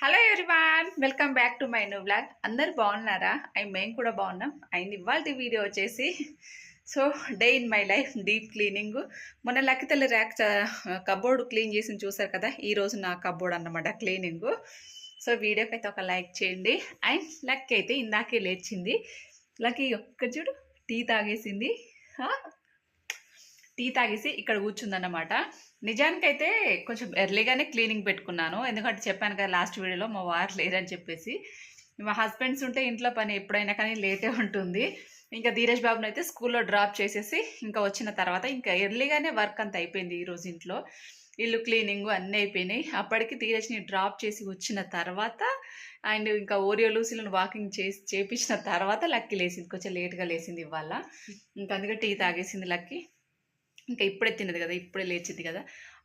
Hello everyone welcome back to my new vlog అందరు బాగున్నారా? And మేము కూడా బాగున్నాం. అండ్ ఇవాళ వీడియో వచ్చేసి so day in my life deep cleaning. మొన్న లక్కితల్లి ర్యాక్ కబోర్డ్ క్లీన్ చేసి చూసారు కదా? ఈరోజు నా కబోర్డ్ అన్నమాట క్లీనింగ్. సో వీడియోకి అయితే ఒక లైక్ చేయండి. అండ్ లక్ అయితే ఇందాకే లేచింది. లక్కీ ఒక్క చూడు టీ తాగేసింది. టీ తాగేసి ఇక్కడ కూర్చుందన్నమాట. నిజానికైతే కొంచెం ఎర్లీగానే క్లీనింగ్ పెట్టుకున్నాను. ఎందుకంటే చెప్పాను కదా లాస్ట్ వీడియోలో మా వారు లేరని చెప్పేసి. మా హస్బెండ్స్ ఉంటే ఇంట్లో పని ఎప్పుడైనా కానీ లేటే ఉంటుంది. ఇంకా ధీరజ్ బాబుని అయితే స్కూల్లో డ్రాప్ చేసేసి ఇంకా వచ్చిన తర్వాత ఇంకా ఎర్లీగానే వర్క్ అంత అయిపోయింది ఈరోజు ఇంట్లో. ఇల్లు క్లీనింగ్ అన్నీ అయిపోయినాయి. అప్పటికి ధీరజ్ని డ్రాప్ చేసి వచ్చిన తర్వాత అండ్ ఇంకా ఓరియో లూసీలను వాకింగ్ చేసి చేపించిన తర్వాత లక్కీ లేచింది. కొంచెం లేట్గా లేచింది ఇవాళ. ఇంకా అందుకే టీ తాగేసింది లక్కీ. ఇంకా ఇప్పుడే తిన్నది కదా ఇప్పుడే లేచింది కదా.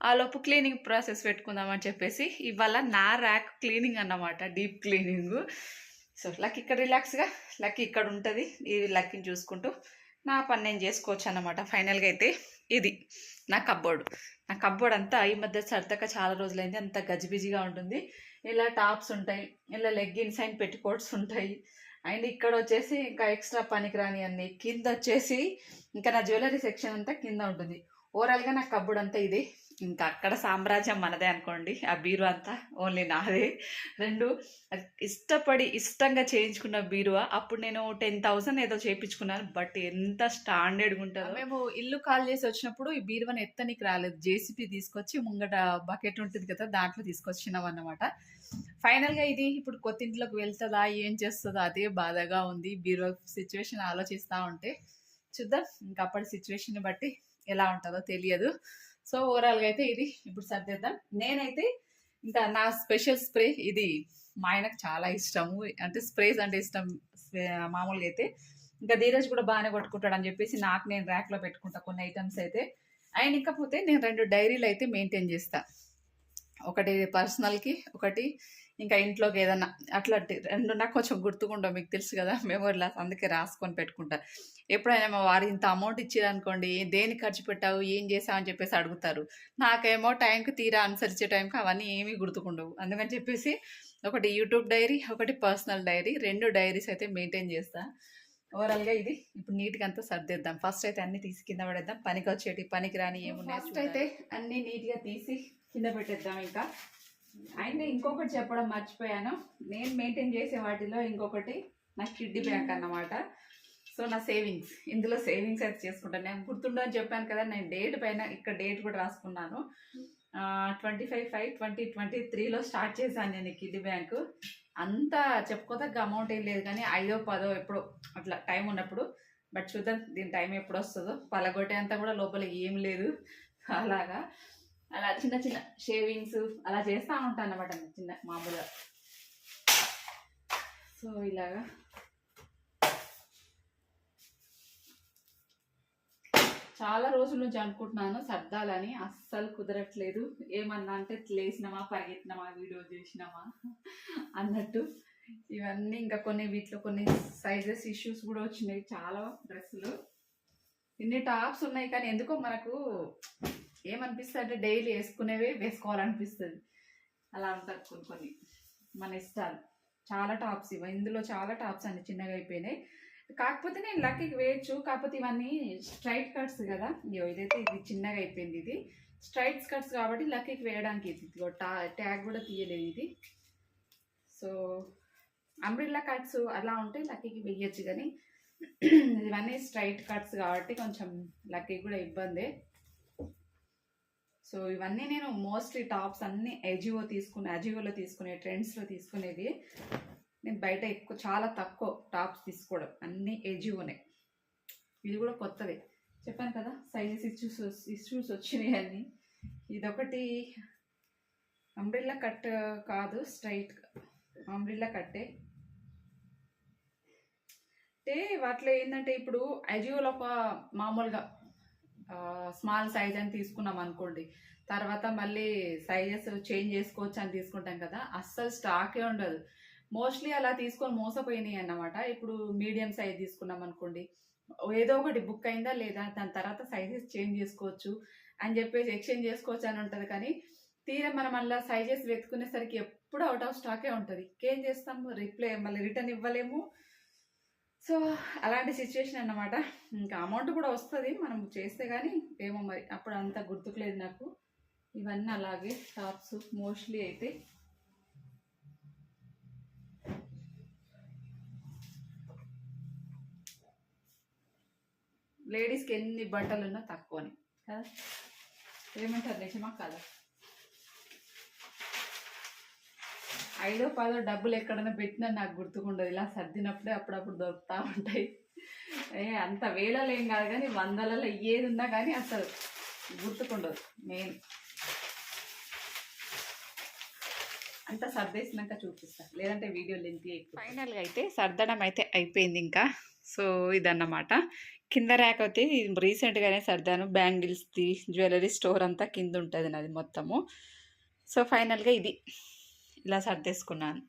ఆ లోపు క్లీనింగ్ ప్రాసెస్ పెట్టుకుందామని చెప్పేసి ఇవాళ నా ర్యాక్ క్లీనింగ్ అన్నమాట డీప్ క్లీనింగ్ సో లక్ ఇక్కడ రిలాక్స్గా లక్ ఇక్కడ ఉంటుంది. ఇది లక్కిని చూసుకుంటూ నా పని నేను చేసుకోవచ్చు అన్నమాట. ఫైనల్గా అయితే ఇది నా కబ్బోర్డు నా కబ్బోర్డ్ అంతా ఈ మధ్య సర్దక చాలా రోజులైంది అంత గజిబిజిగా ఉంటుంది. ఇలా టాప్స్ ఉంటాయి ఇలా లెగ్గిన్స్ అండ్ పెట్టుకోట్స్ ఉంటాయి. అండ్ ఇక్కడ వచ్చేసి ఇంకా ఎక్స్ట్రా పనికిరాని అన్ని కింద వచ్చేసి ఇంకా నా జ్యువెలరీ సెక్షన్ అంతా కింద ఉంటుంది. ఓవరాల్గా నా కబ్బుడు అంతా ఇది. ఇంకా అక్కడ సామ్రాజ్యం మనదే అనుకోండి. ఆ బీరువా అంతా ఓన్లీ నాదే. రెండు ఇష్టపడి ఇష్టంగా చేయించుకున్న బీరువా. అప్పుడు నేను టెన్ థౌసండ్ ఏదో చేయించుకున్నాను. బట్ ఎంత స్టాండర్డ్గా ఉంటుందో. మేము ఇల్లు కాల్ చేసి వచ్చినప్పుడు ఈ బీరువాని ఎత్తనికి రాలేదు. జేసీపీ తీసుకొచ్చి ముంగట బకెట్ ఉంటుంది కదా దాంట్లో తీసుకొచ్చినాం అన్నమాట ఫైనల్గా ఇది ఇప్పుడు కొత్త ఇంట్లోకి వెళ్తుందా ఏం చేస్తుందా అదే బాధగా ఉంది. బీరో సిచ్యువేషన్ ఆలోచిస్తూ ఉంటే చూద్దాం. ఇంకా అప్పటి సిచ్యువేషన్ బట్టి ఎలా ఉంటుందో తెలియదు. సో ఓవరాల్గా అయితే ఇది ఇప్పుడు సర్దేద్దాం. నేనైతే ఇంకా నా స్పెషల్ స్ప్రే ఇది మా ఆయనకు చాలా ఇష్టము. అంటే స్ప్రేస్ అంటే ఇష్టం. మామూలుగా అయితే ఇంకా ధీరజ్ కూడా బాగానే కొట్టుకుంటాడు అని చెప్పేసి నాకు నేను ర్యాక్లో పెట్టుకుంటా కొన్ని ఐటమ్స్ అయితే. అండ్ ఇకపోతే నేను రెండు డైరీలు అయితే మెయింటైన్ చేస్తాను ఒకటి పర్సనల్కి ఒకటి ఇంకా ఇంట్లోకి ఏదన్నా. అట్లా రెండు నాకు కొంచెం గుర్తుకుంటాం మీకు తెలుసు కదా మెమోరీ లాస్ అందుకే రాసుకొని పెట్టుకుంటా. ఎప్పుడైనా మా వారు ఇంత అమౌంట్ ఇచ్చారనుకోండి దేని ఖర్చు పెట్టావు ఏం చేసావు అని చెప్పేసి అడుగుతారు. నాకేమో టైంకి తీరా ఆన్సర్ ఇచ్చే టైంకి అవన్నీ ఏమీ గుర్తుకుండవు. అందుకని చెప్పేసి ఒకటి యూట్యూబ్ డైరీ ఒకటి పర్సనల్ డైరీ రెండు డైరీస్ అయితే మెయింటైన్ చేస్తా. ఓవరాల్గా ఇది ఇప్పుడు నీట్గా అంతా సర్దేద్దాం. ఫస్ట్ అయితే అన్ని తీసి కింద పడేద్దాం. పనికి వచ్చేటి పనికి రాని ఏమున్నాయి ఫస్ట్ అయితే అన్ని నీట్గా తీసి కింద పెట్టేద్దాం ఇంకా. అండ్ ఇంకొకటి చెప్పడం మర్చిపోయాను. నేను మెయింటైన్ చేసే వాటిలో ఇంకొకటి నా కిడ్డీ బ్యాంక్ అన్నమాట. సో నా సేవింగ్స్ ఇందులో సేవింగ్స్ అయితే చేసుకుంటాను. నేను గుర్తుండో అని చెప్పాను కదా నేను డేట్ పైన ఇక్కడ డేట్ కూడా రాసుకున్నాను. Twenty five five twenty twenty త్రీలో స్టార్ట్ చేశాను నేను కిడ్డీ బ్యాంకు. అంత చెప్పుకోదగ్గ అమౌంట్ ఏం లేదు కానీ ఐదో పదో ఎప్పుడో అట్లా టైం ఉన్నప్పుడు. బట్ చూద్దాం దీని టైం ఎప్పుడు వస్తుందో. పలగొట్టే అంతా కూడా లోపల ఏం లేదు. అలాగా. అలా చిన్న చిన్న షేవింగ్స్ అలా చేస్తూ ఉంటాను అనమాట చిన్న మామూలుగా. సో ఇలాగా. చాలా రోజుల నుంచి అనుకుంటున్నాను సర్దాలని అస్సలు కుదరట్లేదు. ఏమన్నా అంటే లేచినామా పరిగెత్తినామా వీడియో చేసినామా అన్నట్టు. ఇవన్నీ ఇంకా కొన్ని వీటిలో కొన్ని సైజెస్ ఇష్యూస్ కూడా వచ్చినాయి చాలా డ్రెస్సులు. ఇన్ని టాప్స్ ఉన్నాయి కానీ ఎందుకో మనకు ఏమనిపిస్తుంది అంటే డైలీ వేసుకునేవే వేసుకోవాలనిపిస్తుంది. అలా ఉంటారు కొన్ని కొన్ని మన ఇష్టాలు. చాలా టాప్స్ ఇవి ఇందులో చాలా టాప్స్ అండి చిన్నగా అయిపోయినాయి. కాకపోతే నేను లక్కీకి వేయచ్చు. కాకపోతే ఇవన్నీ స్ట్రైట్ కట్స్ కదా. ఇగో ఇదైతే ఇది చిన్నగా అయిపోయింది ఇది. స్ట్రైట్ కట్స్ కాబట్టి లక్కీకి వేయడానికి ఇది. టా ట్యాగ్ కూడా తీయలేదు ఇది. సో అంబ్రిల్లా కట్స్ అలా ఉంటే లక్కీకి వేయచ్చు కానీ ఇవన్నీ స్ట్రైట్ కట్స్ కాబట్టి కొంచెం లక్కీకి కూడా ఇబ్బందే. సో ఇవన్నీ నేను మోస్ట్లీ టాప్స్ అన్నీ ఎజియో తీసుకునే అజియోలో తీసుకునే ట్రెండ్స్లో తీసుకునేది నేను బయట ఎక్కువ చాలా తక్కువ టాప్స్ తీసుకోవడం అన్నీ ఎజియోనే ఇది కూడా కొత్తది. చెప్పాను కదా సైజెస్ ఇష్యూస్ ఇష్యూస్ వచ్చినాయి అన్ని. ఇదొకటి అంబ్రిల్లా కట్ కాదు స్ట్రైట్ అంబ్రిల్లా కట్టే. అంటే వాటిలో ఏంటంటే ఇప్పుడు అజియోలో ఒక మామూలుగా స్మాల్ సైజ్ అని తీసుకున్నాం అనుకోండి. తర్వాత మళ్ళీ సైజెస్ చేంజ్ చేసుకోవచ్చు అని తీసుకుంటాం కదా. అస్సలు స్టాకే ఉండదు. మోస్ట్లీ అలా తీసుకొని మోసపోయినాయి అన్నమాట. ఇప్పుడు మీడియం సైజ్ తీసుకున్నాం అనుకోండి. ఏదో ఒకటి బుక్ అయిందా లేదా? దాని తర్వాత సైజెస్ చేంజ్ చేసుకోవచ్చు అని చెప్పేసి ఎక్స్చేంజ్ చేసుకోవచ్చు అని ఉంటుంది. కానీ తీరా మనం అలా సైజెస్ వెతుకునేసరికి ఎప్పుడు అవుట్ ఆఫ్ స్టాకే ఉంటుంది. ఇంకేం చేస్తాము? రిప్లై మళ్ళీ రిటర్న్ ఇవ్వలేము. సో అలాంటి సిచ్యువేషన్ అన్నమాట. ఇంకా అమౌంట్ కూడా వస్తుంది మనం చేస్తే కానీ ఏమో మరి. అప్పుడు అంత గుర్తుకులేదు నాకు. ఇవన్నీ అలాగే టాప్స్ మోస్ట్లీ అయితే. లేడీస్కి ఎన్ని బట్టలు ఉన్నా తక్కువని. కదా? ఏమంటారు నిజమా కదా? ఐదో పదో డబ్బులు ఎక్కడైనా పెట్టినా నాకు గుర్తుకుండదు. ఇలా సర్దినప్పుడే అప్పుడప్పుడు దొరుకుతూ ఉంటాయి. ఏ అంత వేలలో ఏం కాదు కానీ వందలలో ఏది ఉన్నా కానీ అసలు గుర్తుకుండదు. మెయిన్. అంతా సర్దేసినాక చూపిస్తా. లేదంటే వీడియో లెంత్ ఫైనల్గా అయితే సర్దడం అయితే అయిపోయింది ఇంకా. సో ఇదన్నమాట. కింద ర్యాక్ అయితే రీసెంట్గానే సర్దాను. బ్యాంగిల్స్ది జ్యువెలరీ స్టోర్ అంతా కింద ఉంటుంది నాది మొత్తము. సో ఫైనల్గా ఇది. ఇలా సర్దేసుకున్నాను.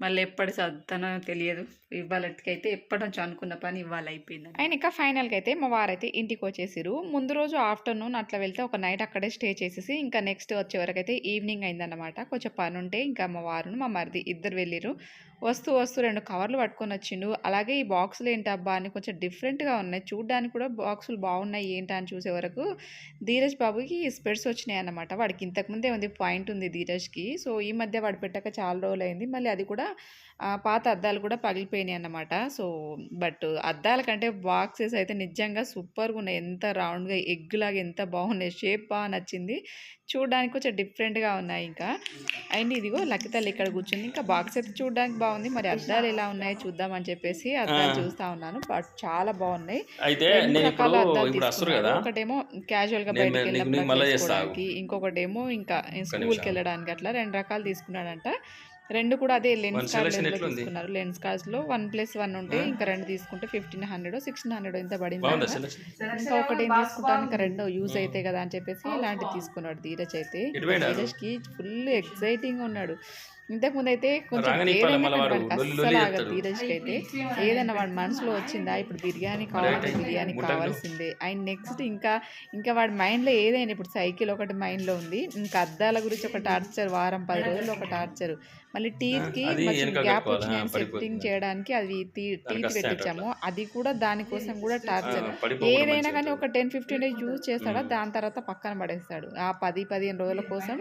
మళ్ళీ ఎప్పటి సర్దనో తెలియదు. ఇవ్వాలకైతే ఎప్పటి నుంచో అనుకున్న పని ఇవ్వాలి అయిపోయింది అండ్ ఇంకా ఫైనల్గా అయితే మా వారైతే ఇంటికి వచ్చేసారు ముందు రోజు ఆఫ్టర్నూన్ అట్లా వెళ్తే ఒక నైట్ అక్కడే స్టే చేసేసి ఇంకా నెక్స్ట్ వచ్చే వరకు అయితే ఈవినింగ్ అయిందన్నమాట. కొంచెం పని ఉంటే ఇంకా మా వారును మా మరిది ఇద్దరు వెళ్ళిరు వస్తూ వస్తూ రెండు కవర్లు పట్టుకొని వచ్చిండు. అలాగే ఈ బాక్సులు ఏంటబ్బా అని కొంచెం డిఫరెంట్గా ఉన్నాయి. చూడడానికి కూడా బాక్సులు బాగున్నాయి ఏంటా అని చూసే వరకు ధీరజ్ బాబుకి స్పెడ్స్ వచ్చినాయి అన్నమాట. వాడికి ఇంతకుముందే ఉంది పాయింట్ ఉంది ధీరజ్కి. సో ఈ మధ్య వాడు పెట్టక చాలా రోజులు అయింది మళ్ళీ అది కూడా పాత అద్దాలు కూడా పగిలిపోయినాయి అన్నమాట. సో బట్ అద్దాల కంటే బాక్సెస్ అయితే నిజంగా సూపర్గా ఉన్నాయి. ఎంత రౌండ్గా ఎగ్ లాగా ఎంత బాగున్నాయి. షేప్ బాగా నచ్చింది. చూడడానికి కొంచెం డిఫరెంట్గా ఉన్నాయి ఇంకా. అండ్ ఇదిగో లక్కితల్లి ఇక్కడ కూర్చుంది. ఇంకా బాక్స్ అయితే చూడడానికి బాగుంది. మరి అద్దాలు ఎలా ఉన్నాయో చూద్దామని చెప్పేసి అద్దాలు. చూస్తా ఉన్నాను. బట్ చాలా బాగున్నాయి. రకాల అద్దాలు. కదా? ఒకటేమో క్యాజువల్గా నేను బయటకు నీకు- నీకు వెళ్ళినప్పుడు మళ్ళా అట్లా చేస్తా వేసుకోవడానికి ఇంకొకటేమో ఇంకా స్కూల్కి. వెళ్ళడానికి అట్లా రెండు రకాలు తీసుకున్నాడంట. రెండు కూడా అదే లెన్స్ కార్డ్? తీసుకున్నారు లెన్స్ కార్డ్స్లో వన్ ప్లస్ వన్ ఉంటే? ఇంకా రెండు తీసుకుంటే ఫిఫ్టీన్ హండ్రెడ్ సిక్స్టీన్ హండ్రెడ్ ఎంత పడింది ఇంకా ఒకటి ఏం తీసుకుంటాను ఇంకా రెండు యూజ్. అవుతాయి కదా అని చెప్పేసి ఇలాంటివి తీసుకున్నాడు ధీరజ్ అయితే? ధీరజ్కి ఫుల్ ఎక్సైటింగ్ ఉన్నాడు ఇంతకు ముందు అయితే కొంచెం అస్సలు అయితే. ఏదైనా వాడి మనసులో వచ్చిందా? ఇప్పుడు బిర్యానీ కావాలి బిర్యానీ. కావాల్సిందే. అండ్ నెక్స్ట్ ఇంకా ఇంకా వాడి మైండ్లో ఏదైనా ఇప్పుడు సైకిల్ ఒకటి మైండ్లో ఉంది. ఇంకా అద్దాల గురించి ఒక టార్చర్ వారం పది రోజులు ఒక టార్చర్ మళ్ళీ టీత్కి అది కొంచెం వెనకాల గ్యాప్ పడిపోతుంది. సెట్టింగ్ చేయడానికి అది టీత్ పెట్టించాము. అది కూడా దానికోసం కూడా టార్చర్ ఏదైనా కానీ. ఒక టెన్ ఫిఫ్టీన్ డేస్ యూజ్ చేస్తాడా. దాని తర్వాత పక్కన పడేస్తాడు. ఆ పది పదిహేను రోజుల కోసం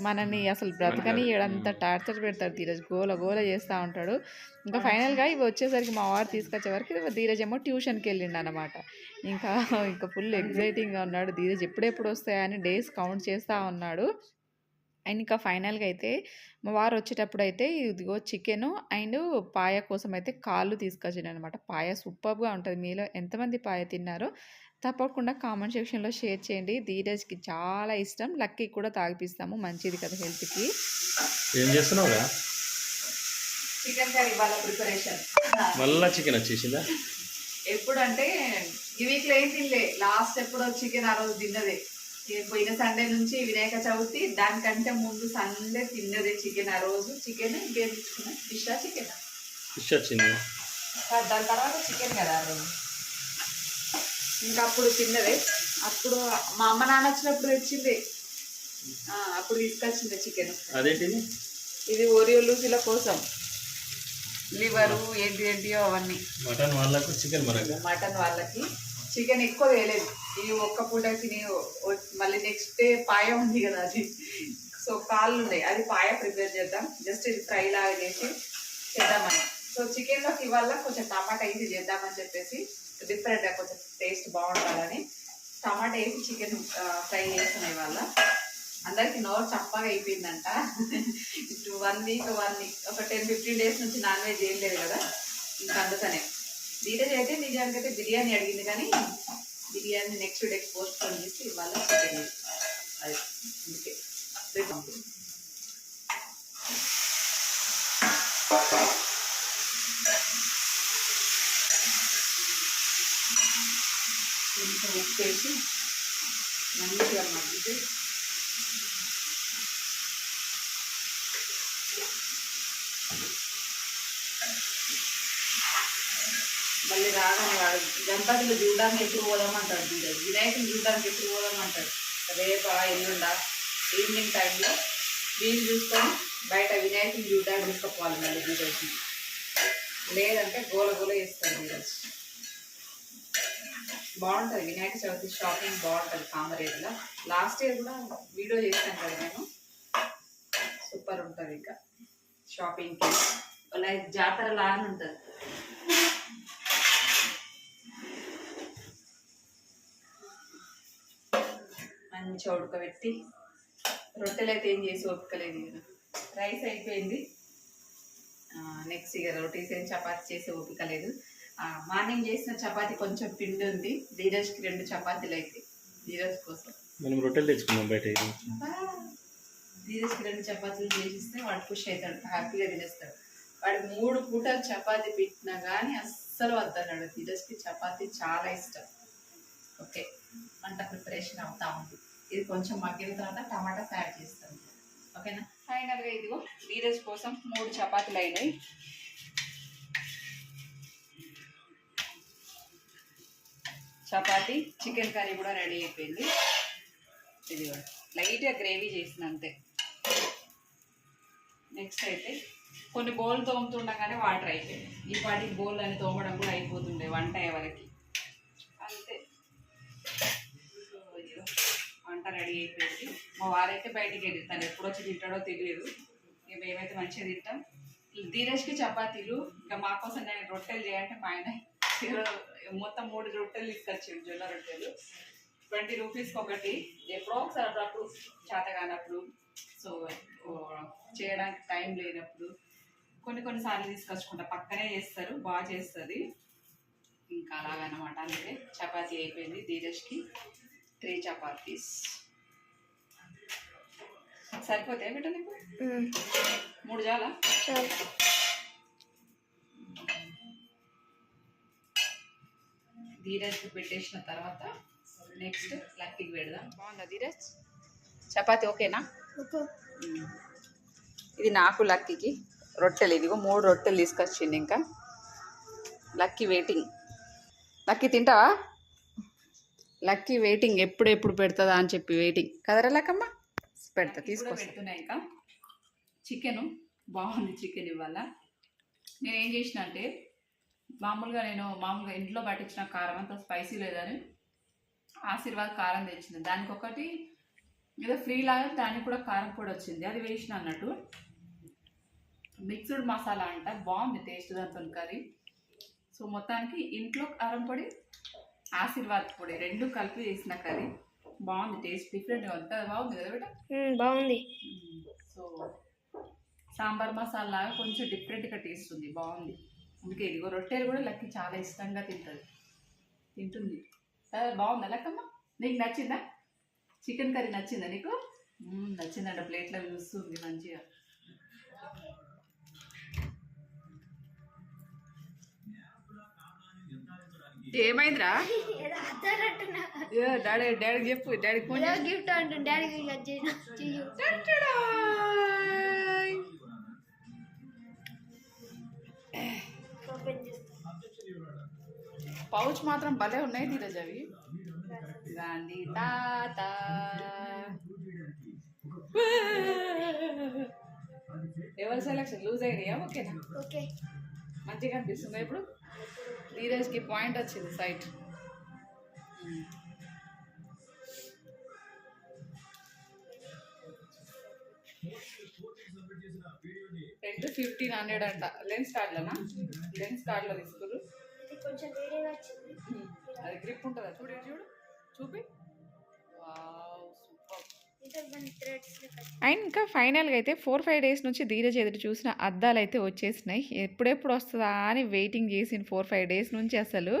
మనని అసలు బ్రతకని ఏడంతా టార్చర్ పెడతాడు ధీరజ్ గోల గోల చేస్తూ ఉంటాడు. ఇంకా ఫైనల్గా ఇవి వచ్చేసరికి మా వారు తీసుకొచ్చే వరకు ధీరజ్ ఏమో ట్యూషన్కి వెళ్ళిండు అనమాట ఇంకా ఇంకా ఫుల్ ఎగ్జైటింగ్గా ఉన్నాడు. ధీరజ్ ఎప్పుడెప్పుడు వస్తాయని డేస్ కౌంట్ చేస్తూ ఉన్నాడు. అండ్ ఇంకా ఫైనల్గా అయితే మా వారు వచ్చేటప్పుడు అయితే ఇదిగో చికెన్ అండ్ పాయ కోసం అయితే కాళ్ళు తీసుకొచ్చాను అనమాట పాయ సూపర్గా ఉంటుంది. మీలో ఎంతమంది పాయ తిన్నారో తప్పకుండా కామెంట్ సెక్షన్లో షేర్ చేయండి. ధీరజ్కి చాలా ఇష్టం. లక్కీకి కూడా తాగిపిస్తాము. మంచిది కదా హెల్త్కి. ఏం చేస్తున్నావురా? చికెన్ కర్రీ వాళ్ళ ప్రిపరేషన్. మళ్ళా చికెన్ వచ్చేసిందా? ఎప్పుడు అంటే ఈ వీక్లో ఏం తినలే. లాస్ట్ ఎప్పుడో చికెన్ ఆ రోజు తిన్నదే. పోయిన సండే నుంచి వినాయక చవితి దానికంటే ముందు సండే తిన్నదే చికెన్ ఆ రోజు. చికెన్ ఇంకేం తెచ్చుకున్నా ఫిష్ చికెన్? ఫిష్ వచ్చింది దాని తర్వాత చికెన్ కదా ఆ రోజు. ఇంకా అప్పుడు తిన్నదే. అప్పుడు మా అమ్మ నాన్న వచ్చినప్పుడు తెచ్చింది. అప్పుడు తీసుకొచ్చింది చికెన్. అదేంటిది? ఇది ఓరియో లూసీల కోసం. లివరు ఏంటి ఏంటియో అవన్నీ. మటన్ వాళ్ళకు చికెన్ మనకు? మటన్ వాళ్ళకి. చికెన్ ఎక్కువ వేయలేదు. ఈ ఒక్క పూట తిని మళ్ళీ నెక్స్ట్ డే పాయ ఉంది కదా అది. సో కాళ్ళు ఉన్నాయి. అది పాయ ప్రిపేర్ చేద్దాం. జస్ట్ ఇది ఫ్రై లాగా చేసి చేద్దామని. సో చికెన్లోకి ఇవాళ కొంచెం టమాటా వేసి చేద్దామని చెప్పేసి డిఫరెంట్గా కొంచెం టేస్ట్ బాగుండాలని టమాటా వేసి చికెన్ ఫ్రై చేస్తున్నాయి వాళ్ళ. అందరికీ నోరు చప్పగా అయిపోయిందంట. ఇప్పుడు వన్ వీక్ వన్ వీక్ ఒక టెన్ ఫిఫ్టీన్ డేస్ నుంచి నాన్ వెజ్ ఏం లేదు కదా. ఇంకా అందుకనే. ధీరజ్ అయితే నిజానికి అయితే బిర్యానీ అడిగింది కానీ biryani next days postpone చేసి ఇవాళ చికెన్ అది అందుకే. రేపు పంపిణీ. కొంచెం మంచిగా మగ్గితే మళ్ళీ రాగానే వాడు గణపతిలో చూడడానికి ఎప్పుడు పోదామంటాడు ధీరజ్ వినాయకులు చూడడానికి ఎప్పుడు పోదామంటాడు? రేపా ఎల్లుండా ఈవినింగ్ టైంలో వీలు చూసుకొని బయట వినాయకుని చూడడానికి తీసుకుపోవాలి మళ్ళీ ఈరోజు లేదంటే గోల గోల చేస్తారు ఈరోజు బాగుంటుంది. వినాయక చవితి షాపింగ్ బాగుంటుంది కామరేజ్లో లాస్ట్ ఇయర్ కూడా వీడియో చేశాను కదా నేను. సూపర్ ఉంటుంది ఇంకా షాపింగ్కి లైక్ జాతర లాగా ఉంటుంది. మంచిగా ఉడకబెట్టి రొట్టెలు అయితే ఏం చేసి ఓపికలేదు రైస్ అయిపోయింది. నెక్స్ట్ ఇక రొటీస్ ఏం చపాతి చేసి ఓపిక లేదు. మార్నింగ్ చేసిన చపాతి కొంచెం పిండి ఉంది. ధీరజ్కి రెండు చపాతీలు అయితే ధీరజ్ కోసం. మనం రొట్టెలు తెచ్చుకున్నాం బయట. ధీరజ్కి రెండు చపాతీలు చేసిస్తే వాడు ఖుషి అవుతాడు హ్యాపీగా తినేస్తాడు. వాడు మూడు పూటలు చపాతీ పెట్టినా కానీ అస్సలు వద్దన్నాడు. ధీరజ్కి చపాతీ చాలా ఇష్టం. ఓకే. వంట ప్రిపరేషన్ అవుతా ఉంది. ఇది కొంచెం మగ్గిన తర్వాత టమాటాస్ యాడ్ చేస్తాం ఓకేనా? ఫైనల్గా ఇదిగో ధీరజ్ కోసం మూడు చపాతీలు అయినాయి. చపాతి చికెన్ కర్రీ కూడా రెడీ అయిపోయింది. ఇది లైట్గా గ్రేవీ చేసిన అంతే. నెక్స్ట్ అయితే కొన్ని బౌల్ తోముతుండగానే వాటర్ అయిపోయింది. ఈ పాటికి బౌల్ అని తోమడం కూడా అయిపోతుండే వంట ఎవరికి అంతే. వంట రెడీ అయిపోయింది. మా వారైతే బయటికి వెళ్ళి తను ఎప్పుడు వచ్చి తింటాడో తెలియదు. ఇక మేమైతే మంచిగా తింటాం. ధీరజ్కి చపాతీలు ఇంకా మా కోసం నేను రొట్టెలు చేయాలంటే మా ఆయన మొత్తం మూడు రొట్టెలు తీసుకొచ్చిండు జొన్న రొట్టెలు. ట్వంటీ రూపీస్కి ఒకటి. ఎప్పుడో ఒకసారి అప్పుడప్పుడు చేత కానప్పుడు సో చేయడానికి టైం లేనప్పుడు కొన్ని కొన్నిసార్లు తీసుకొచ్చుకుంటా. పక్కనే చేస్తారు బాగా చేస్తుంది. ఇంకా అలాగనమాట అందుకే చపాతీ అయిపోయింది ధీరజ్కి. త్రీ చపాతీస్. సరిపోతాయి బిడ్డ నీకు? మూడు చాలా. ధీరజ్కి పెట్టేసిన తర్వాత నెక్స్ట్ లక్కీకి పెడదాం. బాగుందా ధీరజ్? చపాతి ఓకేనా. ఇది నాకు లక్కీకి. రొట్టెలు ఇదిగో మూడు రొట్టెలు తీసుకొచ్చింది ఇంకా. లక్కీ వెయిటింగ్ లక్కీ తింటావా? లక్కీ వెయిటింగ్ ఎప్పుడు ఎప్పుడు పెడుతుందా అని చెప్పి వెయిటింగ్ కదరా లక్కమ్మ? పెడతా తీసుకొస్తా. ఇంకా. చికెను బాగుంది చికెన్ ఇవాళ. నేను ఏం చేసిన అంటే మామూలుగా నేను మామూలుగా ఇంట్లో పట్టించిన కారం అంత స్పైసీ లేదని ఆశీర్వాద్ కారం తెచ్చింది. దానికి ఒకటి ఏదో ఫ్రీ లాగా దానికి కూడా కారం పొడి వచ్చింది. అది వేసిన అన్నట్టు. మిక్స్డ్ మసాలా అంట. బాగుంది టేస్ట్ దాంతో కర్రీ. సో మొత్తానికి ఇంట్లో కారం పొడి ఆశీర్వాద్ పొడి రెండు కలిపి చేసిన కర్రీ. బాగుంది టేస్ట్ డిఫరెంట్గా ఉంది. కదా బాగుంది కదా బేట? బాగుంది. సో సాంబార్ మసాలా లాగా కొంచెం డిఫరెంట్గా టేస్ట్ ఉంది. బాగుంది. అందుకే ఇదిగో రొట్టెలు కూడా లక్కి చాలా ఇష్టంగా తింటుంది. తింటుంది. సరే బాగుందా లక్కమ్మ? నీకు నచ్చిందా? చికెన్ కర్రీ నచ్చిందా నీకు? నచ్చిందంట ప్లేట్లో చూస్తుంది మంచిగా. ఏమైందిరా? డాడీ డాడీకి చెప్పు చేసి గిఫ్ట్ అంటుంది డాడీకి పౌచ్ మాత్రం భలే ఉన్నాయి ధీరజ్ అవి. గాంధీ తాత. ఎవరి సెలక్షన్ లూజ్ అయినాయా? ఓకేనా ఓకే మంచిగా అనిపిస్తుందా ఇప్పుడు? ధీరజ్కి పాయింట్ వచ్చింది సైట్ రెండు ఫిఫ్టీన్ హండ్రెడ్ అంట. లెన్స్ కార్డ్లోనా లెన్స్ కార్డ్లో తీసుకురు కొంచెం వేరేగా వచ్చింది. అది గ్రిప్ ఉంటుందా? చూడు చూడు. చూపి. అండ్ ఇంకా ఫైనల్గా అయితే ఫోర్ ఫైవ్ డేస్ నుంచి ధీరజ్ ఎదురు చూసిన అద్దాలు అయితే వచ్చేసినాయి. ఎప్పుడెప్పుడు వస్తుందా అని వెయిటింగ్ చేసిన ఫోర్ ఫైవ్ డేస్ నుంచి అసలు.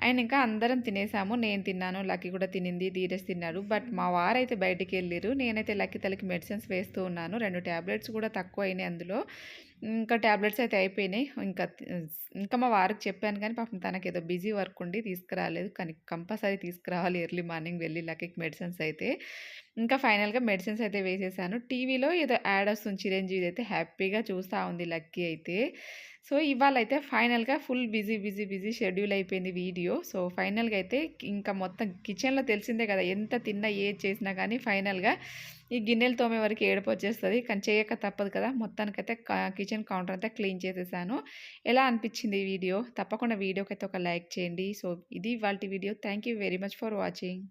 అండ్ ఇంకా అందరం తినేసాము. నేను తిన్నాను లక్కీ కూడా తినింది ధీరజ్ తిన్నాడు. బట్ మా వారైతే బయటికి వెళ్ళారు నేనైతే లక్కీ తలకి మెడిసిన్స్ వేస్తూ ఉన్నాను. రెండు ట్యాబ్లెట్స్ కూడా తక్కువ అయినాయి అందులో. ఇంకా ట్యాబ్లెట్స్ అయితే అయిపోయినాయి. ఇంకా ఇంకా మా వారికి చెప్పాను కానీ పాపం తనకి ఏదో బిజీ వర్క్ ఉండి తీసుకురాలేదు. కానీ కంపల్సరీ తీసుకురావాలి ఎర్లీ మార్నింగ్ వెళ్ళి లక్కీకి మెడిసిన్స్ అయితే. ఇంకా ఫైనల్గా మెడిసిన్స్ అయితే వేసేసాను. టీవీలో ఏదో యాడ్ వస్తుంది చిరంజీవి అయితే హ్యాపీగా చూస్తూ ఉంది లక్కీ అయితే. సో ఇవాళ అయితే ఫైనల్గా full busy busy busy schedule అయిపోయింది వీడియో. సో ఫైనల్గా అయితే ఇంకా మొత్తం కిచెన్లో తెలిసిందే కదా ఎంత తిన్నా ఏది చేసినా కానీ ఫైనల్గా ఈ గిన్నెలు తోమే వరకు ఏడుపు వచ్చేస్తుంది కానీ చేయక తప్పదు కదా మొత్తానికైతే కిచెన్ కౌంటర్ అంతా క్లీన్ చేసేసాను. ఎలా అనిపించింది ఈ వీడియో? తప్పకుండా వీడియోకి అయితే ఒక లైక్ చేయండి. సో ఇది వాళ్ళ video. Thank you very much for watching.